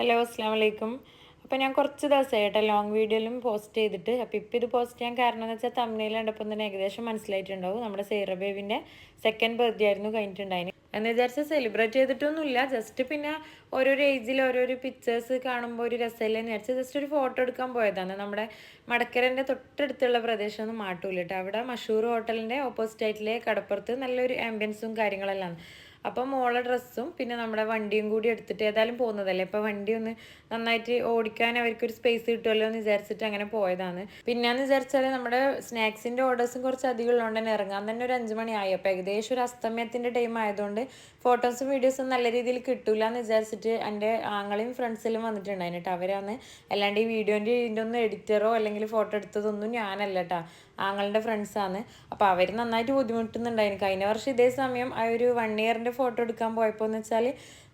Hello അസ്സാം വലൈക്കും അപ്പോൾ ഞാൻ കുറച്ച് ദിവസമായിട്ട് ലോങ് വീഡിയോയിലും പോസ്റ്റ് ചെയ്തിട്ട്. അപ്പോൾ ഇപ്പോൾ ഇത് പോസ്റ്റ് ചെയ്യാൻ കാരണം എന്ന് വെച്ചാൽ തമ്മിൽ കണ്ടപ്പോൾ തന്നെ ഏകദേശം മനസ്സിലായിട്ടുണ്ടാവും. നമ്മുടെ സേറ സെക്കൻഡ് ബർത്ത്ഡേ ആയിരുന്നു കഴിഞ്ഞിട്ടുണ്ടായിന്. എന്ന് വിചാരിച്ച് സെലിബ്രേറ്റ് ചെയ്തിട്ടൊന്നുമില്ല. ജസ്റ്റ് പിന്നെ ഓരോരോ ഏജിൽ ഓരോരോ പിക്ചേഴ്സ് കാണുമ്പോൾ ഒരു രസമില്ലെന്ന് വിചാരിച്ച് ജസ്റ്റ് ഒരു ഫോട്ടോ എടുക്കാൻ പോയതാണ്. നമ്മുടെ മടക്കരന്റെ തൊട്ടടുത്തുള്ള പ്രദേശം ഒന്നും മാട്ടൂല്ലോ അവിടെ മഷൂർ ഹോട്ടലിന്റെ ഓപ്പോസിറ്റ് ആയിട്ടിലെ കടപ്പുറത്ത്. നല്ലൊരു ആംബിയൻസും കാര്യങ്ങളെല്ലാം അപ്പം മോളെ ഡ്രസ്സും പിന്നെ നമ്മുടെ വണ്ടിയും കൂടി എടുത്തിട്ട് ഏതായാലും പോകുന്നതല്ലേ? ഇപ്പം വണ്ടി ഒന്ന് നന്നായിട്ട് ഓടിക്കാൻ അവർക്കൊരു സ്പേസ് കിട്ടുമല്ലോ എന്ന് വിചാരിച്ചിട്ട് അങ്ങനെ പോയതാണ്. പിന്നെയെന്ന് വിചാരിച്ചാൽ നമ്മുടെ സ്നാക്സിന്റെ ഓർഡേഴ്സും കുറച്ച് അധികം ഉള്ളതുകൊണ്ട് തന്നെ ഇറങ്ങാൻ തന്നെ ഒരു അഞ്ച് മണിയായി. അപ്പോൾ ഏകദേശം ഒരു അസ്തമയത്തിന്റെ ടൈം ആയതുകൊണ്ട് ഫോട്ടോസും വീഡിയോസും നല്ല രീതിയിൽ കിട്ടില്ല എന്ന് വിചാരിച്ചിട്ട് എന്റെ ആങ്ങളെയും ഫ്രണ്ട്സിലും വന്നിട്ടുണ്ടായിരുന്നു കേട്ടോ. അവരാണ് അല്ലാണ്ട് ഈ വീഡിയോന്റെ ഇതിന്റെ ഒന്നും എഡിറ്ററോ അല്ലെങ്കിൽ ഫോട്ടോ എടുത്തതൊന്നും ഞാനല്ല കേട്ടോ. ആങ്ങളുടെ ഫ്രണ്ട്സാണ് അപ്പോൾ അവർ നന്നായിട്ട് ബുദ്ധിമുട്ടുന്നുണ്ടായിരുന്നു കഴിഞ്ഞ വർഷം ഇതേ സമയം ആ ഒരു വൺ ഇയറിന്റെ ഫോട്ടോ എടുക്കാൻ പോയപ്പോൾ എന്ന് വെച്ചാൽ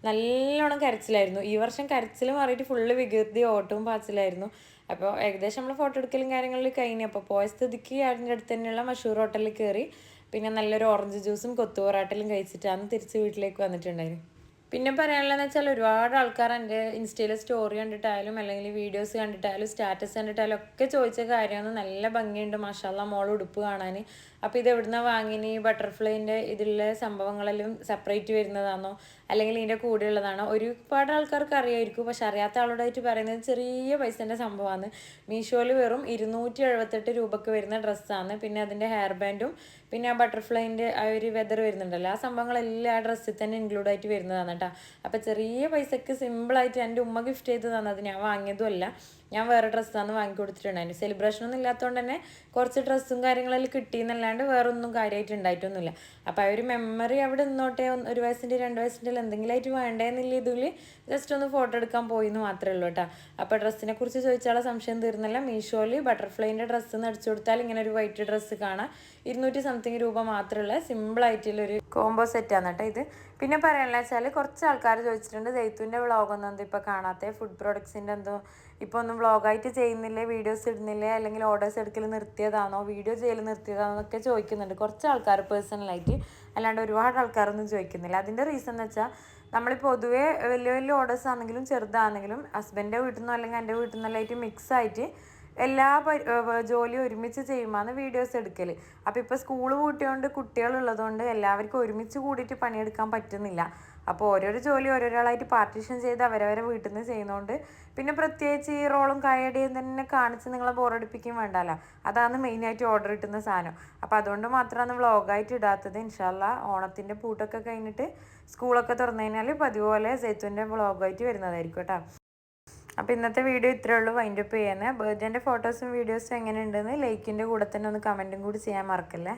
നല്ലോണം കരച്ചിലായിരുന്നു. ഈ വർഷം കരച്ചിൽ മാറിയിട്ട് ഫുള്ള് വികൃതി ഓട്ടവും പാച്ചിലായിരുന്നു. അപ്പോൾ ഏകദേശം നമ്മൾ ഫോട്ടോ എടുക്കലും കാര്യങ്ങളിൽ കഴിഞ്ഞു. അപ്പോൾ പോയ സ്ഥിതിക്ക് അതിന്റെ അടുത്ത് തന്നെയുള്ള മഷൂർ ഹോട്ടലിൽ കയറി പിന്നെ നല്ലൊരു ഓറഞ്ച് ജ്യൂസും കൊത്തു പൊറാട്ടലും കഴിച്ചിട്ടാണ് തിരിച്ച് വീട്ടിലേക്ക് വന്നിട്ടുണ്ടായിരുന്നു. പിന്നെ പറയാനുള്ളതെന്ന് വെച്ചാൽ ഒരുപാട് ആൾക്കാർ എന്റെ ഇൻസ്റ്റയിൽ സ്റ്റോറി കണ്ടിട്ടായാലും അല്ലെങ്കിൽ വീഡിയോസ് കണ്ടിട്ടായാലും സ്റ്റാറ്റസ് കണ്ടിട്ടായാലും ഒക്കെ ചോദിച്ച കാര്യമാണ്. നല്ല ഭംഗിയുണ്ട്. മാഷാല്ല മോൾ ഉടുപ്പ് കാണാൻ അപ്പോൾ ഇത് എവിടുന്ന വാങ്ങിനി? ബട്ടർഫ്ലൈന്റെ ഇതിലുള്ള സംഭവങ്ങളെല്ലാം സെപ്പറേറ്റ് വരുന്നതാണോ? അല്ലെങ്കിൽ ഇതിന്റെ കൂടെയുള്ളതാണോ? ഒരുപാട് ആൾക്കാർക്ക് അറിയായിരിക്കും. പക്ഷെ അറിയാത്ത ആളോടായിട്ട് പറയുന്നത് ചെറിയ പൈസേന്റെ സംഭവമാണ്. മീഷോയിൽ വെറും ഇരുന്നൂറ്റി എഴുപത്തെട്ട് രൂപക്ക് വരുന്ന ഡ്രസ്സാണ്. പിന്നെ അതിന്റെ ഹെയർ ബാൻഡും പിന്നെ ആ ബട്ടർഫ്ലൈന്റെ ആ ഒരു വെതർ വരുന്നുണ്ടല്ലോ. ആ സംഭവങ്ങളെല്ലാം ആ ഡ്രസ്സിൽ തന്നെ ഇൻക്ലൂഡ് ആയിട്ട് വരുന്നതാണ് കേട്ടോ അപ്പോൾ ചെറിയ പൈസക്ക് സിമ്പിളായിട്ട് എന്റെ ഉമ്മ ഗിഫ്റ്റ് ചെയ്ത് തന്നത് ഞാൻ വാങ്ങിയതുമല്ല. ഞാൻ വേറെ ഡ്രസ്സാണ് വാങ്ങിക്കൊടുത്തിട്ടുണ്ടായിരുന്നു സെലിബ്രേഷൻ ഒന്നും ഇല്ലാത്തതുകൊണ്ട് തന്നെ കുറച്ച് ഡ്രസ്സും കാര്യങ്ങളെല്ലാം കിട്ടിയെന്നല്ലാണ്ട് വേറെ ഒന്നും കാര്യമായിട്ട് ഉണ്ടായിട്ടൊന്നുമില്ല. അപ്പോൾ ആ ഒരു മെമ്മറി അവിടെ നിന്നോട്ടെ. ഒരു വയസ്സിന്റെ രണ്ട് വയസ്സിന്റെ എന്തെങ്കിലും ആയിട്ട് വേണ്ടേന്നില്ല ഇതിൽ. ജസ്റ്റ് ഒന്ന് ഫോട്ടോ എടുക്കാൻ പോയി എന്ന് മാത്രമേ ഉള്ളൂ കേട്ടോ. അപ്പോൾ ഡ്രസ്സിനെ കുറിച്ച് ചോദിച്ചാൽ സംശയം തീർന്നില്ല മീഷോയിൽ ബട്ടർഫ്ലൈന്റെ ഡ്രസ്സ് അടിച്ചു കൊടുത്താൽ ഇങ്ങനെ ഒരു വൈറ്റ് ഡ്രസ്സ് കാണാം. ഇരുന്നൂറ്റി സംതിങ് രൂപ മാത്രമുള്ള സിമ്പിളായിട്ടുള്ളൊരു കോംബോ സെറ്റാണ് കേട്ടോ ഇത്. പിന്നെ പറയാനുള്ള വെച്ചാൽ കുറച്ച് ആൾക്കാർ ചോദിച്ചിട്ടുണ്ട് ജെയ്ത്തുവിന്റെ വ്ളോഗൊന്നും എന്തോ ഇപ്പോൾ കാണാത്ത? ഫുഡ് പ്രോഡക്ട്സിന്റെ എന്തോ ഇപ്പോൾ ഒന്നും വ്ളോഗായിട്ട് ചെയ്യുന്നില്ലേ? വീഡിയോസ് ഇടുന്നില്ലേ? അല്ലെങ്കിൽ ഓർഡേഴ്സ് എടുക്കൽ നിർത്തിയതാണോ? വീഡിയോ ചെയ്യൽ നിർത്തിയതാണോ എന്നൊക്കെ ചോദിക്കുന്നുണ്ട്. കുറച്ച് ആൾക്കാർ പേഴ്സണലായിട്ട് അല്ലാണ്ട് ഒരുപാട് ആൾക്കാരൊന്നും ചോദിക്കുന്നില്ല. അതിന്റെ റീസൺ എന്ന് വെച്ചാൽ നമ്മൾ പൊതുവേ വലിയ വലിയ ഓർഡേഴ്സ് ആണെങ്കിലും ചെറുതാണെങ്കിലും ഹസ്ബൻഡിന്റെ വീട്ടിൽ നിന്നോ അല്ലെങ്കിൽ എന്റെ വീട്ടിൽ നിന്നെല്ലാം മിക്സ് ആയിട്ട് എല്ലാ ജോലിയും ഒരുമിച്ച് ചെയ്യുമ്പോൾ വീഡിയോസ് എടുക്കൽ അപ്പോൾ ഇപ്പോൾ സ്കൂൾ കൂട്ടിയോണ്ട് കുട്ടികളുള്ളതുകൊണ്ട് എല്ലാവർക്കും ഒരുമിച്ച് കൂടിയിട്ട് പണിയെടുക്കാൻ പറ്റുന്നില്ല. അപ്പോൾ ഓരോരോ ജോലി ഓരോരാളായിട്ട് പാർട്ടീഷൻ ചെയ്ത് അവരവരെ വീട്ടിൽ നിന്ന് ചെയ്യുന്നതുകൊണ്ട് പിന്നെ പ്രത്യേകിച്ച് ഈ റോളും കായടിയും തന്നെ കാണിച്ച് നിങ്ങളെ ബോറടിപ്പിക്കുകയും വേണ്ടല്ലോ. അതാണ് മെയിനായിട്ട് ഓർഡർ കിട്ടുന്ന സാധനം. അപ്പോൾ അതുകൊണ്ട് മാത്രമാണ് വ്ളോഗായിട്ട് ഇടാത്തത്. ഇൻഷാല്ല ഓണത്തിന്റെ പൂട്ടൊക്കെ കഴിഞ്ഞിട്ട് സ്കൂളൊക്കെ തുറന്നു കഴിഞ്ഞാൽ പതിവ് പോലെ സെയ്ത്തുവിന്റെ വ്ളോഗായിട്ട് വരുന്നതായിരിക്കും കേട്ടോ. അപ്പോൾ ഇന്നത്തെ വീഡിയോ ഇത്രയേ ഉള്ളൂ. വൈൻഡ് അപ്പ് ചെയ്യുന്നത് ബർത്ത്ഡേന്റെ ഫോട്ടോസും വീഡിയോസും എങ്ങനെയുണ്ടെന്ന് ലൈക്കിന്റെ കൂടെ തന്നെ ഒന്ന് കമന്റും കൂടി ചെയ്യാൻ മറക്കല്ലേ?